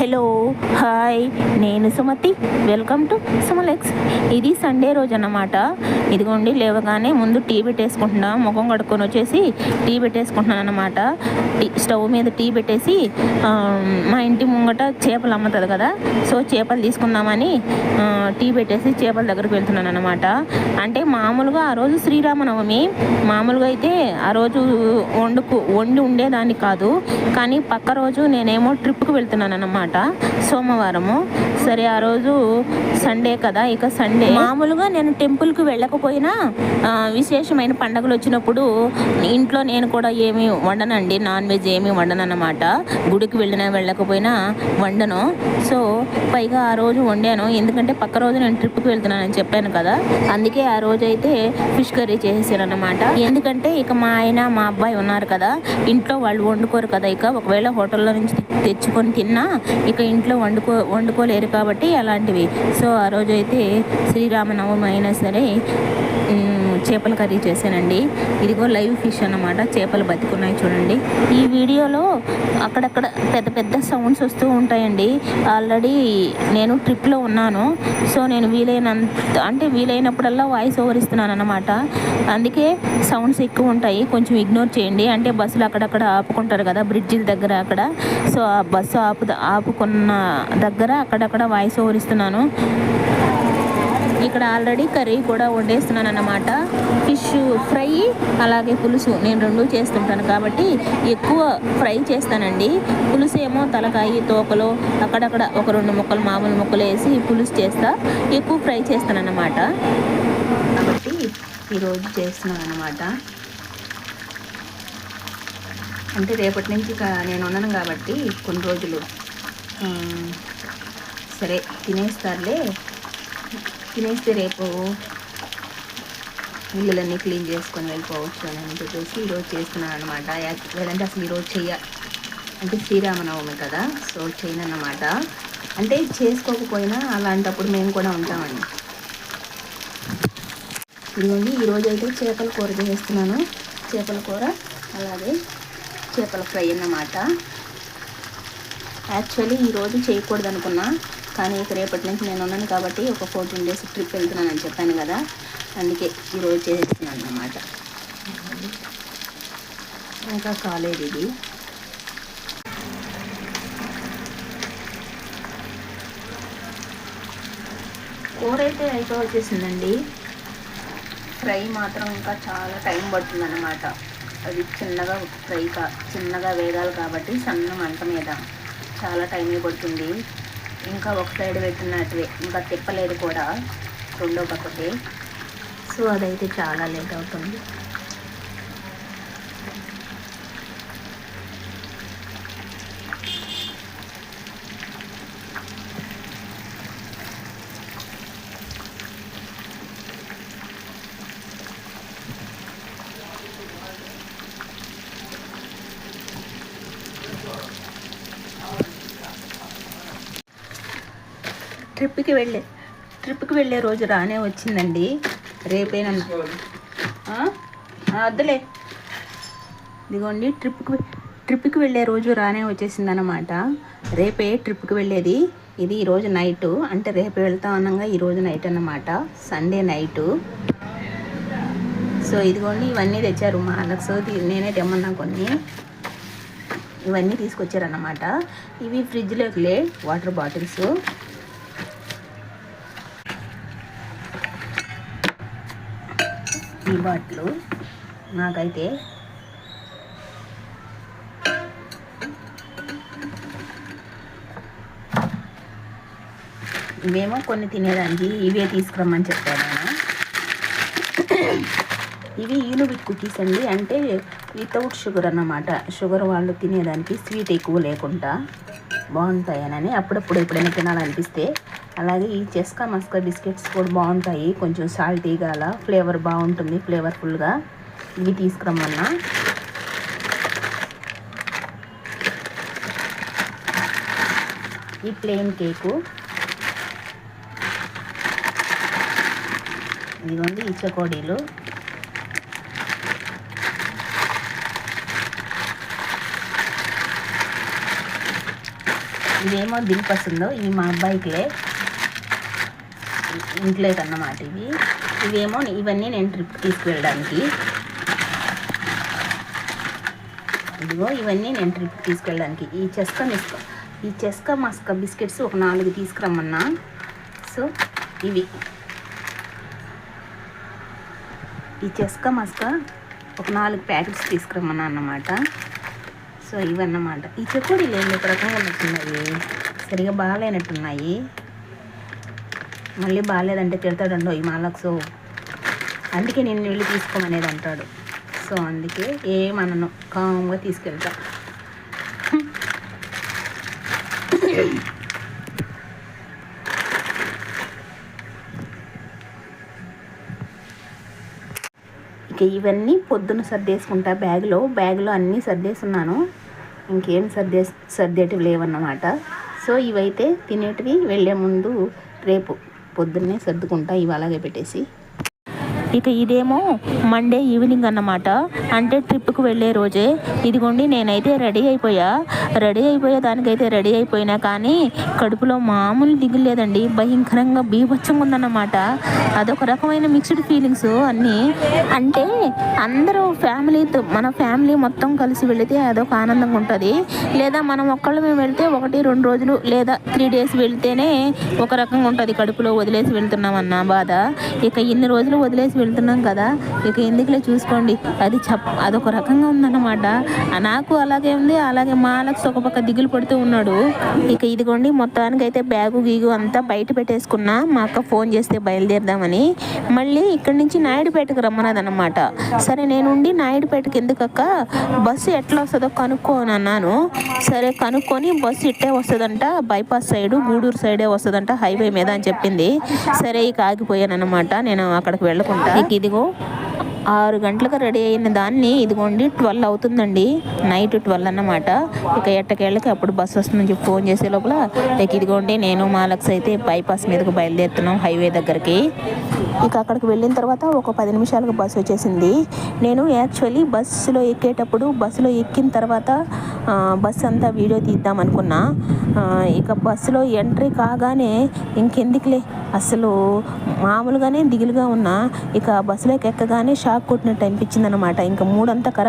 Hello hi నేను Sumathi. Welcome to సుమలెక్స్. ఇది Sunday రోజు అన్నమాట ఇదిగోండి లేవగానే ముందు టీ పెట్టేసుకుంటున్నా. ముఖం కడుక్కొని వచ్చేసి టీ పెట్టేసుకుంటున్నాను అన్నమాట. టీ స్టవ్ మీద టీ పెట్టేసి మా ఇంటి ముంగట చేపలు అమ్ముతుంది కదా. సో చేపలు తీసుకుందామని టీ పెట్టేసి చేపల దగ్గరికి వెళ్తున్నాను అనమాట అంటే మామూలుగా ఆ రోజు శ్రీరామనవమి. మామూలుగా అయితే ఆ రోజు వండుకు వండి ఉండేదాన్ని కాదు. కానీ పక్క రోజు నేనేమో ట్రిప్కి వెళ్తున్నాను అనమాట సోమవారము సరే ఆ రోజు సండే కదా ఇక సండే మామూలుగా నేను టెంపుల్కి వెళ్ళకపోయినా విశేషమైన పండగలు వచ్చినప్పుడు ఇంట్లో నేను కూడా ఏమి వండనండి నాన్ వెజ్ ఏమి వండను గుడికి వెళ్ళినా వెళ్ళకపోయినా వండను. సో పైగా ఆ రోజు వండాను. ఎందుకంటే పక్క రోజు నేను ట్రిప్కి వెళ్తున్నానని చెప్పాను కదా అందుకే ఆ రోజు అయితే ఫిష్ కర్రీ చేసేసాను అనమాట ఎందుకంటే ఇక మా ఆయన మా అబ్బాయి ఉన్నారు కదా ఇంట్లో వాళ్ళు వండుకోరు కదా ఇక ఒకవేళ హోటల్లో నుంచి తె- తెచ్చుకొని తిన్నా ఇక ఇంట్లో వండుకో వండుకోలేరు కాబట్టి అలాంటివి. సో ఆ రోజు అయితే శ్రీరామనవమి అయినా సరే చేపల కర్రీ చేశానండి. ఇదిగో లైవ్ ఫిష్ అన్నమాట. చేపలు బతికున్నాయి చూడండి. వీడియోలో అక్కడక్కడ పెద్ద పెద్ద సౌండ్స్ వస్తూ ఉంటాయండి. ఆల్రెడీ నేను ట్రిప్లో ఉన్నాను. సో నేను వీలైనంత అంటే వీలైనప్పుడల్లా వాయిస్ ఓవర్ ఇస్తున్నాను అనమాట అందుకే సౌండ్స్ ఎక్కువ ఉంటాయి. కొంచెం ఇగ్నోర్ చేయండి. అంటే బస్సులు అక్కడక్కడ ఆపుకుంటారు కదా బ్రిడ్జిల దగ్గర అక్కడ. సో ఆ బస్సు ఆపు ఆపుకున్న దగ్గర అక్కడక్కడ వాయిస్ ఓవర్ ఇస్తున్నాను. ఇక్కడ ఆల్రెడీ కర్రీ కూడా వండేస్తున్నాను అన్నమాట ఫిష్ ఫ్రై అలాగే పులుసు. నేను రెండు చేస్తుంటాను కాబట్టి ఎక్కువ ఫ్రై చేస్తానండి. పులుసు ఏమో తలకాయ తోకలు అక్కడక్కడ ఒక రెండు ముక్కలు మామూలు ముక్కలు వేసి పులుసు చేస్తా. ఎక్కువ ఫ్రై చేస్తాను అన్నమాట కాబట్టి ఈరోజు చేస్తున్నాను అన్నమాట అంటే రేపటి నుంచి నేను ఉన్నాను కాబట్టి కొన్ని రోజులు సరే తినేస్తారులే. తినేస్తే రేపు ఇల్లులన్నీ క్లీన్ చేసుకొని వెళ్ళిపోవచ్చు అని చెప్పేసి ఈరోజు చేస్తున్నాను అనమాట లేదంటే అసలు ఈరోజు చెయ్య అంటే శ్రీరామనవమి కదా సో చేయను అన్నమాట. అంటే చేసుకోకపోయినా అలాంటప్పుడు మేము కూడా ఉంటామండి. ఇదిగోండి ఈరోజు అయితే చేపల కూర చేస్తున్నాను. చేపల కూర అలాగే చేపల ఫ్రై అన్నమాట. యాక్చువల్లీ ఈరోజు చేయకూడదు అనుకున్నా కానీ ఇక రేపటి నుంచి నేను ఉన్నాను కాబట్టి ఒక ఫోర్టీన్ డేస్ ట్రిప్ వెళ్తున్నానని చెప్పాను కదా. అందుకే ఈరోజు చేస్తున్నాను అన్నమాట. ఇంకా కాలేదు ఇది. కూర అయితే అయితే వచ్చేసిందండి ఫ్రై మాత్రం ఇంకా చాలా టైం పడుతుందన్నమాట అది చిన్నగా ఫ్రై కా చిన్నగా వేగాలి కాబట్టి సన్న మంట మీద. చాలా టైం పడుతుంది. ఇంకా ఒక సైడ్ పెట్టినట్టువే ఇంకా తిప్పలేదు కూడా. రెండో పక్కకి. సో అదైతే చాలా లేట్ అవుతుంది. ట్రిప్కి వెళ్ళే ట్రిప్కి వెళ్ళే రోజు రానే వచ్చిందండి. రేపే నన్ను వద్దులే. ఇదిగోండి ట్రిప్కి ట్రిప్కి వెళ్ళే రోజు రానే వచ్చేసింది అనమాట రేపే ట్రిప్కి వెళ్ళేది. ఇది ఈరోజు నైట్. అంటే రేపు వెళ్తాం అనగా ఈరోజు నైట్ అన్నమాట. Sunday night. సో ఇదిగోండి ఇవన్నీ తెచ్చారు మా అలక్స్ నేనే తెమ్మన్నా కొన్ని. ఇవన్నీ తీసుకొచ్చారన్నమాట. ఇవి ఫ్రిడ్జ్లోకి లే వాటర్ బాటిల్స్. టీ బాటిల్ నాకైతే. ఇవేమో కొన్ని తినేదానికి ఇవే తీసుకురమ్మని చెప్పాను నేను. ఇవి యూనిబిక్ కుకీస్ అండి. అంటే వితౌట్ షుగర్ అన్నమాట. షుగర్ వాళ్ళు తినేదానికి స్వీట్ ఎక్కువ లేకుండా బాగుంటాయనని అప్పుడప్పుడు ఎప్పుడైనా తినాలనిపిస్తే అలాగే ఈ చెస్కా మస్కా బిస్కెట్స్ కూడా బాగుంటాయి. కొంచెం సాల్టీగా అలా ఫ్లేవర్ బాగుంటుంది ఫ్లేవర్ఫుల్గా. ఇవి తీసుకురమ్మన్నా. ఈ ప్లెయిన్ కేకు. ఇదిగోండి ఈ చకోడీలు. ఇవేమో దిల్పస్తుందో ఇవి మా అబ్బాయికిలే. ఇంట్లోకి అన్నమాట ఇవి. ఇవేమో ఇవన్నీ నేను ట్రిప్ తీసుకువెళ్ళడానికి ఇదిగో ఇవన్నీ నేను ట్రిప్ తీసుకెళ్ళడానికి. ఈ చెస్క మిస్క ఈ చెస్క మస్క బిస్కెట్స్ ఒక నాలుగు తీసుకురమ్మన్నా. సో ఇవి. ఈ చెస్క మస్క ఒక నాలుగు ప్యాకెట్స్ తీసుకురమ్మన్నా అన్నమాట. సో ఇవన్నమాట. ఈ చెకోడీలు ఏమి ఒక రకంగా ఉన్నట్టున్నాయి. సరిగా బాగాలేనట్టున్నాయి. మళ్ళీ బాగాలేదంటే తిడతాడండో ఈ మాలకు సో అందుకే నేను వెళ్ళి తీసుకోమనేది అంటాడు. సో అందుకే ఏమనను కామ్గా తీసుకెళ్తా. ఇక ఇవన్నీ పొద్దున సర్దేసుకుంటా బ్యాగ్లో. బ్యాగ్లో అన్నీ సర్దేసున్నాను. ఇంకేం సర్దే సర్దేటివి లేవన్నమాట. సో ఇవైతే తినేటివి వెళ్ళే ముందు రేపు. పొద్దున్నే సర్దుకుంటా ఇవి అలాగే పెట్టేసి ఇక ఇదేమో మండే ఈవినింగ్ అన్నమాట. అంటే ట్రిప్కి వెళ్ళే రోజే. ఇదిగోండి నేనైతే రెడీ అయిపోయా. రెడీ అయిపోయా దానికైతే రెడీ అయిపోయినా కానీ కడుపులో మామూలు దిగులు లేదండి. భయంకరంగా బీభత్సంగా ఉందన్నమాట. అదొక రకమైన మిక్స్డ్ ఫీలింగ్స్ అన్నీ. అంటే అందరూ ఫ్యామిలీతో మన ఫ్యామిలీ మొత్తం కలిసి వెళితే అదొక ఆనందంగా ఉంటుంది. లేదా మనం ఒక్కళ్ళమే వెళ్తే ఒకటి రెండు రోజులు లేదా త్రీ డేస్ వెళ్తేనే ఒక రకంగా ఉంటుంది. కడుపులో వదిలేసి వెళ్తున్నామన్న బాధ. ఇక ఇన్ని రోజులు వదిలేసి వెళ్తున్నాం కదా ఇక ఎందుకులే చూసుకోండి. అది చెప్ అదొక రకంగా ఉందన్నమాట. నాకు అలాగే ఉంది అలాగే మాలక్స్ ఒక పక్క దిగులు పడుతూ ఉన్నాడు. ఇక ఇదిగోండి మొత్తానికి అయితే బ్యాగు గీగు అంతా బయట పెట్టేసుకున్నా మా అక్క ఫోన్ చేస్తే బయలుదేరదామని. మళ్ళీ ఇక్కడి నుంచి నాయుడుపేటకు రమ్మన్నదన్నమాట. సరే నేనుండి నాయుడుపేటకి ఎందుకక్క? బస్సు ఎట్లా వస్తుందో కనుక్కోని అన్నాను. సరే కనుక్కొని బస్సు ఇట్టే వస్తుందంట బైపాస్ సైడు గూడూరు సైడే వస్తుందంట హైవే మీద అని చెప్పింది. సరే ఇక ఆగిపోయాను అనమాట నేను అక్కడికి వెళ్ళకుండా. ఇక ఇదిగో ఆరు గంటలకు రెడీ అయిన దాన్ని ఇదిగోండి ట్వెల్వ్ అవుతుందండి. నైట్ ట్వెల్వ్ అన్నమాట. ఇక ఎట్టకేళ్ళకి అప్పుడు బస్సు వస్తుందని చెప్పి ఫోన్ చేసే లోపల ఇక ఇదిగోండి నేను మాలక్స్ అయితే బైపాస్ మీదకి బయలుదేరుతున్నాం హైవే దగ్గరికి. ఇక అక్కడికి వెళ్ళిన తర్వాత ఒక పది నిమిషాలకు బస్సు వచ్చేసింది. నేను యాక్చువల్లీ బస్సులో ఎక్కేటప్పుడు బస్సులో ఎక్కిన తర్వాత బస్సు అంతా వీడియో తీద్దాం అనుకున్నా. ఆ, ఇక బస్సులో ఎంట్రీ కాగానే ఇంకెందుకులే? అసలు మామూలుగానే దిగులుగా ఉన్నా ఇక బస్సులోకి ఎక్కగానే షాక్ కొట్టినట్టు అనిపించింది అనమాట ఇంకా మూడంతా ఖరాబ్